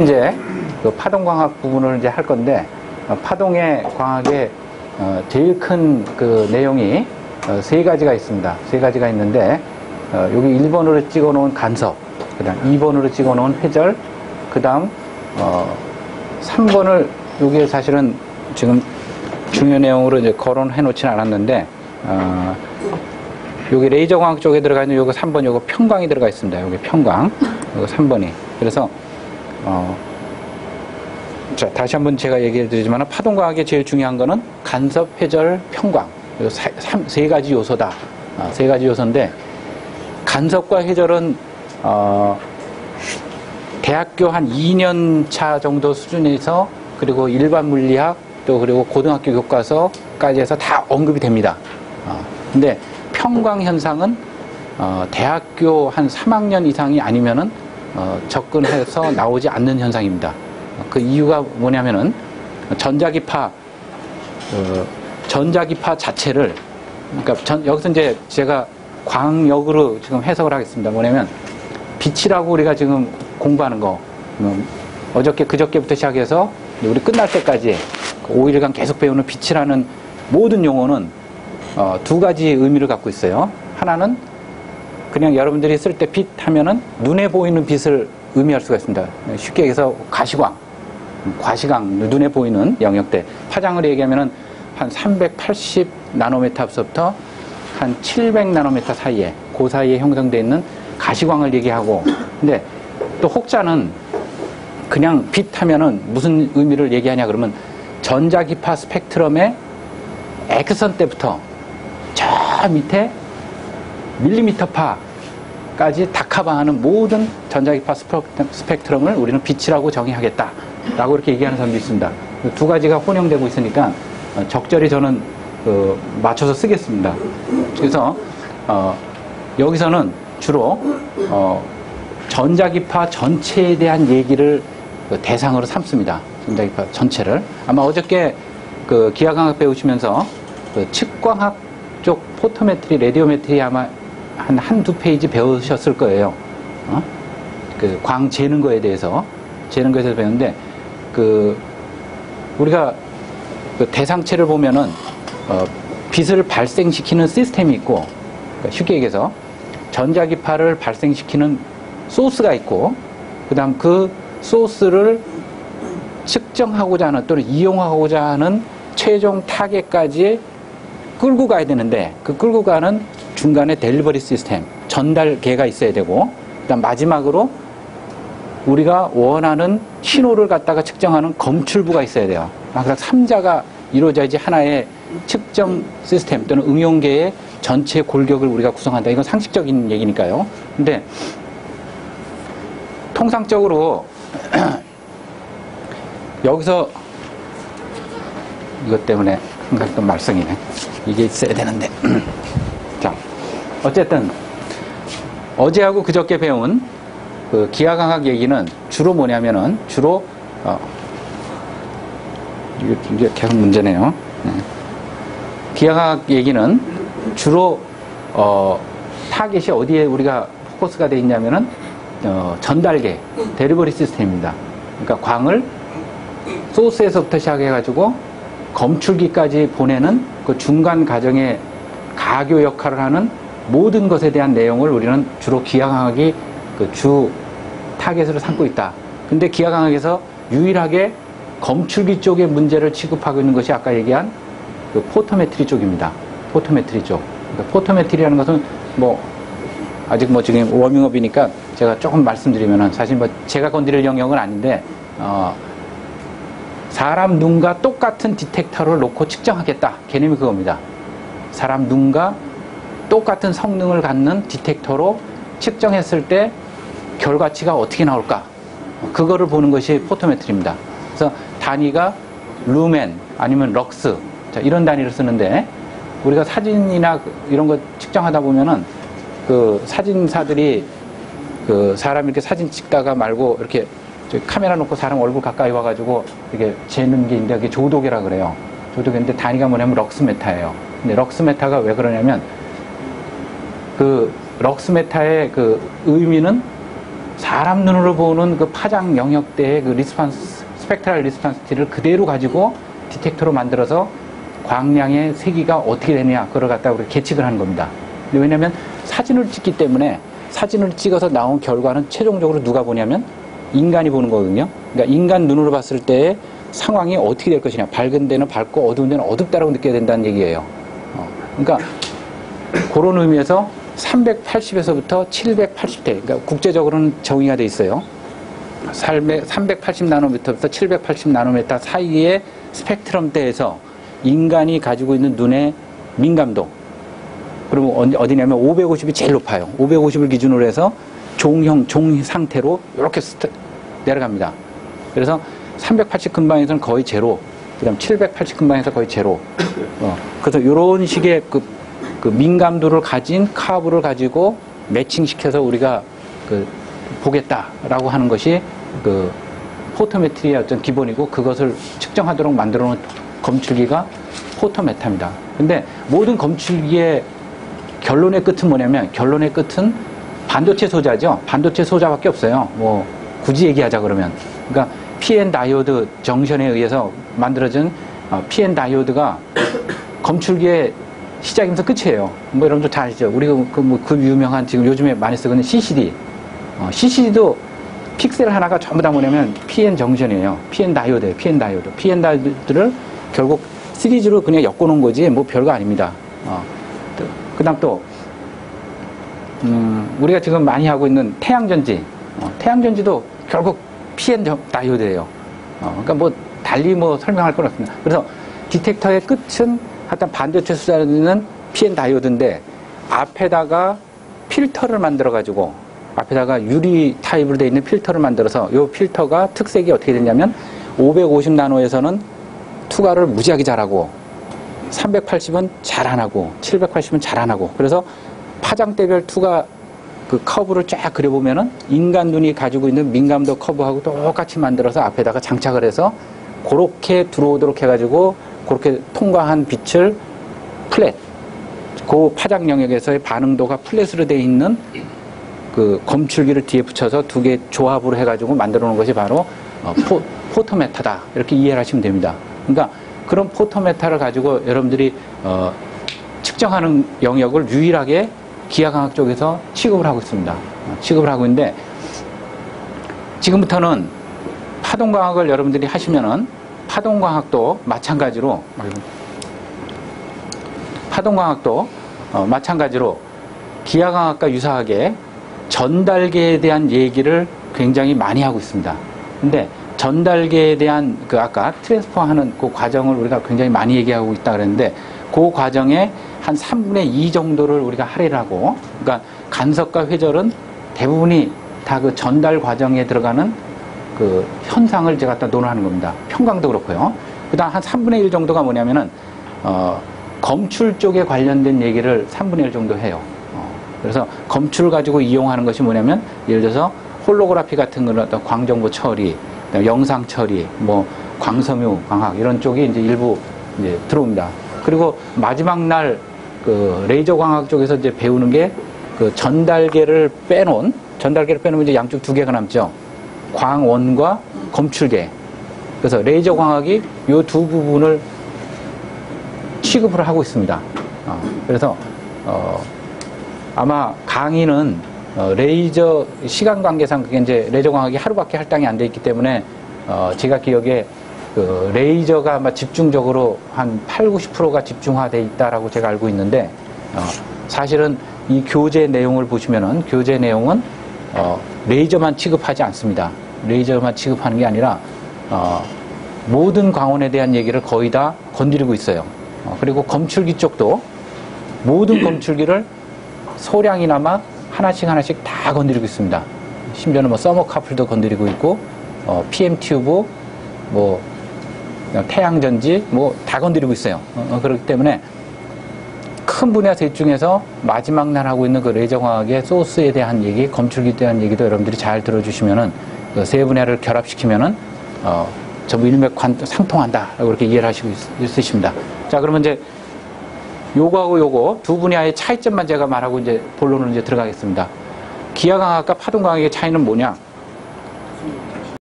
이제 그 파동 광학 부분을 이제 할 건데 어, 파동의 광학의 어, 제일 큰 그 내용이 어, 세 가지가 있습니다. 세 가지가 있는데 어, 여기 1번으로 찍어 놓은 간섭, 그다음 2번으로 찍어 놓은 회절, 그다음 어, 3번을 여기에 사실은 지금 중요 내용으로 이제 거론해 놓지는 않았는데 어, 여기 레이저 광학 쪽에 들어가 있는 요거 3번 요거 평광이 들어가 있습니다. 여기 평광. 요거 3번이. 그래서 어 자, 다시 한번 제가 얘기해 드리지만 파동과학의 제일 중요한 거는 간섭, 회절, 평광. 요 사- 삼- 세 가지 요소다. 아, 세 가지 요소인데 간섭과 회절은 어 대학교 한 2년 차 정도 수준에서 그리고 일반 물리학 또 그리고 고등학교 교과서까지 해서 다 언급이 됩니다. 어, 근데 평광 현상은 어, 대학교 한 3학년 이상이 아니면은 어, 접근해서 나오지 않는 현상입니다. 어, 그 이유가 뭐냐면은 전자기파 어, 전자기파 자체를 그러니까 전- 여기서 이제 제가 광역으로 지금 해석을 하겠습니다. 뭐냐면 빛이라고 우리가 지금 공부하는 거 음, 어저께 그저께부터 시작해서 우리 끝날 때까지 그 5일간 계속 배우는 빛이라는 모든 용어는 어, 두 가지 의미를 갖고 있어요. 하나는 그냥 여러분들이 쓸 때 빛 하면은 눈에 보이는 빛을 의미할 수가 있습니다. 쉽게 얘기해서 가시광, 음, 과시광, 눈에 보이는 영역대. 파장을 얘기하면은 한 380 나노메타부터 한 700 나노메타 사이에, 그 사이에 형성되어 있는 가시광을 얘기하고, 근데 또 혹자는 그냥 빛 하면은 무슨 의미를 얘기하냐 그러면 전자기파 스펙트럼의 X선 때부터 저 밑에 밀리미터파까지 다 커버하는 모든 전자기파 스펙- 스펙트럼을 우리는 빛이라고 정의하겠다. 라고 이렇게 얘기하는 사람도 있습니다. 그두 가지가 혼용되고 있으니까 어, 적절히 저는 그 맞춰서 쓰겠습니다. 그래서 어, 여기서는 주로 어, 전자기파 전체에 대한 얘기를 그 대상으로 삼습니다. 전자기파 전체를. 아마 어저께 그 기하광학 배우시면서 그 측광학 쪽 포토메트리, 레디오메트리 아마 한 한두 페이지 배우셨을 거예요. 어? 그 광 재는 거에 대해서 재는 거에 대해서 배웠는데 그 우리가 그 대상체를 보면은 어, 빛을 발생시키는 시스템이 있고 그러니까 쉽게 얘기해서 전자기파를 발생시키는 소스가 있고 그 다음 그 소스를 측정하고자 하는 또는 이용하고자 하는 최종 타겟까지 끌고 가야 되는데 그 끌고 가는 중간에 델리버리 시스템 전달계가 있어야 되고 그다음 마지막으로 우리가 원하는 신호를 갖다가 측정하는 검출부가 있어야 돼요. 항상 3자가 이루어져야지 하나의 측정 시스템 또는 응용계의 전체 골격을 우리가 구성한다. 이건 상식적인 얘기니까요. 근데 통상적으로 여기서 이것 때문에 항상 또 말썽이네. 이게 있어야 되는데. 자, 어쨌든 어제하고 그저께 배운 그 기하광학 얘기는 주로 뭐냐면은 주로 어, 이게, 계속 문제네요. 네. 기하광학 얘기는 주로 어, 타겟이 어디에 우리가 포커스가 돼 있냐면은 어, 전달계 데리버리 시스템입니다. 그러니까 광을 소스에서부터 시작해가지고 검출기까지 보내는 그 중간 과정의 가교 역할을 하는 모든 것에 대한 내용을 우리는 주로 기하광학이 그 주 타겟으로 삼고 있다. 근데 기하광학에서 유일하게 검출기 쪽의 문제를 취급하고 있는 것이 아까 얘기한 그 포토메트리 쪽입니다. 포토메트리 쪽. 그러니까 포토메트리라는 것은 뭐 아직 뭐 지금 워밍업이니까 제가 조금 말씀드리면은 사실 뭐 제가 건드릴 영역은 아닌데 어 사람 눈과 똑같은 디텍터를 놓고 측정하겠다. 개념이 그겁니다. 사람 눈과 똑같은 성능을 갖는 디텍터로 측정했을 때 결과치가 어떻게 나올까? 그거를 보는 것이 포토메트리입니다. 그래서 단위가 루멘 아니면 럭스 자, 이런 단위를 쓰는데 우리가 사진이나 그 이런 거 측정하다 보면은 그 사진사들이 그 사람 이렇게 사진 찍다가 말고 이렇게 카메라 놓고 사람 얼굴 가까이 와가지고 이렇게 재는 게 있는데 그게 조독이라 그래요. 조독인데 단위가 뭐냐면 럭스메타예요. 근데 럭스메타가 왜 그러냐면 그 럭스메타의 그 의미는 사람 눈으로 보는 그 파장 영역대의 그 리스판스, 스펙트럴 리스판스티를 그대로 가지고 디텍터로 만들어서 광량의 세기가 어떻게 되느냐, 그걸 갖다 우리 계측을 하는 겁니다. 왜냐면 사진을 찍기 때문에 사진을 찍어서 나온 결과는 최종적으로 누가 보냐면 인간이 보는 거거든요. 그러니까 인간 눈으로 봤을 때 상황이 어떻게 될 것이냐. 밝은 데는 밝고 어두운 데는 어둡다라고 느껴야 된다는 얘기예요. 어, 그러니까 그런 의미에서 380에서부터 780대, 그러니까 국제적으로는 정의가 돼 있어요. 380 나노미터부터 780 나노미터 사이의 스펙트럼대에서 인간이 가지고 있는 눈의 민감도, 그리고 어디냐면 550이 제일 높아요. 550을 기준으로 해서 종형, 종 상태로 이렇게 내려갑니다. 그래서 380 근방에서는 거의 제로, 그 다음 780 근방에서 거의 제로. 어, 그래서 이런 식의 그, 그 민감도를 가진 카브를 가지고 매칭시켜서 우리가 그 보겠다라고 하는 것이 그 포토메트리의 어떤 기본이고 그것을 측정하도록 만들어 놓은 검출기가 포토메타입니다. 근데 모든 검출기의 결론의 끝은 뭐냐면 결론의 끝은 반도체 소자죠. 반도체 소자밖에 없어요. 뭐 굳이 얘기하자 그러면 그러니까 PN 다이오드 정션에 의해서 만들어진 어, PN 다이오드가 검출기의 시작이면서 끝이에요. 뭐 여러분들 다 아시죠? 우리가 그, 뭐, 그 유명한 지금 요즘에 많이 쓰는 CCD. 어, CCD도 픽셀 하나가 전부 다 뭐냐면 PN 정션이에요. PN 다이오드예요. PN 다이오드. PN 다이오드를 결국 시리즈로 그냥 엮어놓은 거지 뭐 별거 아닙니다. 어, 그 다음 또, 음, 우리가 지금 많이 하고 있는 태양전지. 어, 태양전지도 결국 PN 다이오드예요. 어, 그러니까 뭐 달리 뭐 설명할 건 없습니다. 그래서 디텍터의 끝은 하여튼 반도체 수자는 PN 다이오드인데 앞에다가 필터를 만들어 가지고 앞에다가 유리 타입으로 되어 있는 필터를 만들어서 이 필터가 특색이 어떻게 되냐면 550 나노에서는 투과를 무지하게 잘하고 380은 잘 안 하고 780은 잘 안 하고 그래서 파장대별 투가 그 커브를 쫙 그려보면은 인간 눈이 가지고 있는 민감도 커브하고 똑같이 만들어서 앞에다가 장착을 해서 그렇게 들어오도록 해가지고 그렇게 통과한 빛을 플랫 그 파장 영역에서의 반응도가 플랫으로 되어 있는 그 검출기를 뒤에 붙여서 두 개 조합으로 해가지고 만들어 놓은 것이 바로 어, 포, 포토메타다 이렇게 이해를 하시면 됩니다. 그러니까 그런 포토메타를 가지고 여러분들이 어, 측정하는 영역을 유일하게 기하광학 쪽에서 취급을 하고 있습니다. 어, 취급을 하고 있는데 지금부터는 파동광학을 여러분들이 하시면은 파동광학도 마찬가지로 파동광학도 어, 마찬가지로 기하광학과 유사하게 전달계에 대한 얘기를 굉장히 많이 하고 있습니다. 근데 전달계에 대한 그 아까 트랜스퍼 하는 그 과정을 우리가 굉장히 많이 얘기하고 있다 그랬는데 그 과정에 한 3분의 2 정도를 우리가 할애를 하고 그러니까 간섭과 회절은 대부분이 다 그 전달 과정에 들어가는 그 현상을 제가 갖다 논하는 겁니다. 평강도 그렇고요. 그 다음 한 3분의 1 정도가 뭐냐면은 어, 검출 쪽에 관련된 얘기를 3분의 1 정도 해요. 어, 그래서 검출을 가지고 이용하는 것이 뭐냐면 예를 들어서 홀로그라피 같은 그런 어떤 광정보 처리, 영상 처리, 뭐 광섬유 광학 이런 쪽이 이제 일부 이제 들어옵니다. 그리고 마지막 날 그 레이저 광학 쪽에서 이제 배우는 게 그 전달계를 빼놓은 전달계를 빼놓으면 이제 양쪽 두 개가 남죠. 광원과 검출계. 그래서 레이저 광학이 이 두 부분을 취급을 하고 있습니다. 어, 그래서 어, 아마 강의는 어, 레이저 시간 관계상 그게 이제 레이저 광학이 하루밖에 할당이 안 돼 있기 때문에 어, 제가 기억에 그 레이저가 아마 집중적으로 한 8, 90%가 집중화돼 있다라고 제가 알고 있는데 어, 사실은 이 교재 내용을 보시면은 교재 내용은 어, 레이저만 취급하지 않습니다. 레이저만 취급하는 게 아니라 어, 모든 광원에 대한 얘기를 거의 다 건드리고 있어요. 어, 그리고 검출기 쪽도 모든 검출기를 소량이나마 하나씩 하나씩 다 건드리고 있습니다. 심지어는 뭐 서머카플도 건드리고 있고 어, PM 튜브 뭐 태양전지 뭐 다 건드리고 있어요. 어, 어, 그렇기 때문에 큰 분야 셋 중에서 마지막 날 하고 있는 그 레이저 광학의 소스에 대한 얘기, 검출기에 대한 얘기도 여러분들이 잘 들어주시면은 그 세 분야를 결합시키면은 어, 전부 일맥관 상통한다. 그렇게 이해를 하시고 있, 으십니다 자, 그러면 이제 요거하고 요거 두 분야의 차이점만 제가 말하고 이제 본론으로 이제 들어가겠습니다. 기하광학과 파동광학의 차이는 뭐냐?